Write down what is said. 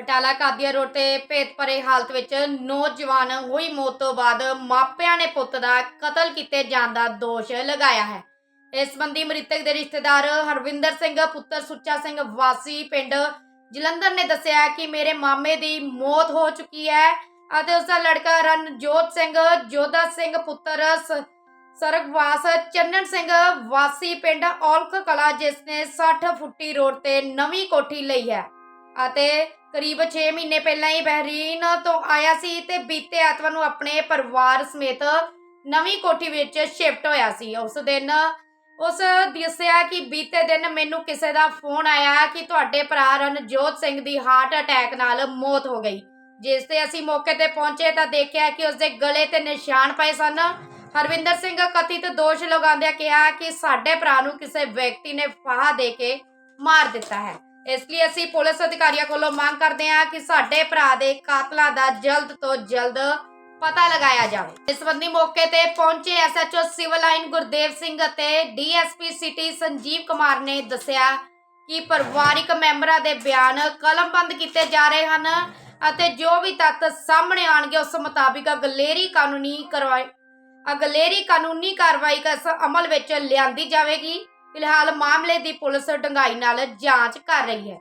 ਬਟਾਲਾ ਕਾਦੀਆ road ਤੇ ਭੇਤ ਭਰੇ ਹਾਲਤ ਵਿੱਚ ਨੌਜਵਾਨ ਹੋਈ ਮੌਤ ਤੋਂ ਬਾਅਦ ਮਾਪਿਆਂ ਨੇ ਪੁੱਤ ਦਾ ਕਤਲ ਕੀਤੇ ਜਾਣ ਦਾ ਦੋਸ਼ ਲਗਾਇਆ ਹੈ। ਇਸ ਸੰਬੰਧੀ ਮ੍ਰਿਤਕ ਦੇ ਰਿਸ਼ਤੇਦਾਰ ਹਰਵਿੰਦਰ ਸਿੰਘ, ਪੁੱਤਰ ਸੁੱਚਾ ਸਿੰਘ ਵਾਸੀ ਪਿੰਡ ਜਲੰਧਰ ਨੇ ਦੱਸਿਆ ਕਿ ਮੇਰੇ ਮਾਮੇ ਦੀ ਮੌਤ ਹੋ ਚੁੱਕੀ ਹੈ ਅਤੇ ਉਸ ਦਾ ਲੜਕਾ ਰਣਜੋਤ ਸਿੰਘ, ਜੋਧਾ ਸਿੰਘ, ਪੁੱਤਰ ਸਰਗਵਾਸ ਚੰਨਨ ਸਿੰਘ ਵਾਸੀ ਪਿੰਡ ਔਲਖ ਕਲਾ, ਜਿਸ ਨੇ 60 ਫੁੱਟੀ ਰੋਡ ਤੇ ਨਵੀਂ ਕੋਠੀ ਲਈ ਹੈ। ਅਤੇ ਕਰੀਬ 6 ਮਹੀਨੇ ਪਹਿਲਾਂ ਹੀ ਬਹਿਰੀਨ ਤੋਂ ਆਇਆ ਸੀ ਤੇ ਬੀਤੇ ਐਤਵਾਰ ਨੂੰ ਆਪਣੇ ਪਰਿਵਾਰ ਸਮੇਤ ਨਵੀਂ ਕੋਠੀ ਵਿੱਚ ਸ਼ਿਫਟ ਹੋਇਆ ਸੀ। ਉਸ ਦਿਨ ਉਸ ਦੱਸਿਆ ਕਿ ਬੀਤੇ ਦਿਨ ਮੈਨੂੰ ਕਿਸੇ ਦਾ ਫੋਨ ਆਇਆ ਕਿ ਤੁਹਾਡੇ ਭਰਾ ਰਣਜੋਤ ਸਿੰਘ ਦੀ ਹਾਰਟ ਅਟੈਕ ਨਾਲ ਮੌਤ ਹੋ ਗਈ। ਜਿਸ ਤੇ ਅਸੀਂ ਮੌਕੇ ਤੇ ਪਹੁੰਚੇ ਤਾਂ ਦੇਖਿਆ ਕਿ ਉਸਦੇ ਗਲੇ ਤੇ ਨਿਸ਼ਾਨ ਪਏ ਸਨ। ਹਰਵਿੰਦਰ ਸਿੰਘ ਕਥਿਤ ਦੋਸ਼ ਲਗਾਉਂਦਿਆਂ ਕਿਹਾ ਕਿ ਸਾਡੇ ਭਰਾ ਨੂੰ ਕਿਸੇ ਵਿਅਕਤੀ ਨੇ ਫਾਹਾ ਦੇ ਕੇ ਮਾਰ ਦਿੱਤਾ ਹੈ। ਇਸ ਲਈ ਅਸੀਂ ਪੁਲਿਸ ਅਧਿਕਾਰੀਆਂ ਕੋਲੋਂ ਮੰਗ ਕਰਦੇ ਹਾਂ ਕਿ ਸਾਡੇ ਭਰਾ ਦੇ ਕਾਤਲਾਂ ਦਾ ਜਲਦ ਤੋਂ ਜਲਦ ਪਤਾ ਲਗਾਇਆ ਜਾਵੇ। ਇਸ ਸੰਬੰਧੀ ਮੌਕੇ ਤੇ ਪਹੁੰਚੇ SHO civil line Gurdev Singh ਅਤੇ ਡੀਐਸਪੀ ਸਿਟੀ ਸੰਜੀਵ ਕੁਮਾਰ ਨੇ ਦੱਸਿਆ ਕਿ ਪਰਿਵਾਰਿਕ ਮੈਂਬਰਾਂ ਦੇ ਬਿਆਨ ਕਲਮਬੰਦ ਕੀਤੇ ਜਾ ਰਹੇ ਹਨ ਅਤੇ ਜੋ ਵੀ ਤੱਥ ਸਾਹਮਣੇ ਆਣਗੇ ਉਸ ਮੁਤਾਬਿਕ ਅਗਲੇਰੀ ਕਾਨੂੰਨੀ ਕਾਰਵਾਈ ਅਗਲੇਰੀ ਕਾਨੂੰਨੀ ਕਾਰਵਾਈ ਕਸ ਅਮਲ ਵਿੱਚ ਲਿਆਂਦੀ ਜਾਵੇਗੀ। ਫਿਲਹਾਲ ਮਾਮਲੇ ਦੀ ਪੁਲਿਸ ਡੰਗਾਈ ਨਾਲ ਜਾਂਚ ਕਰ ਰਹੀ ਹੈ।